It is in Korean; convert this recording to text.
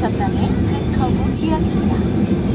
전방에 큰 커브 지역입니다.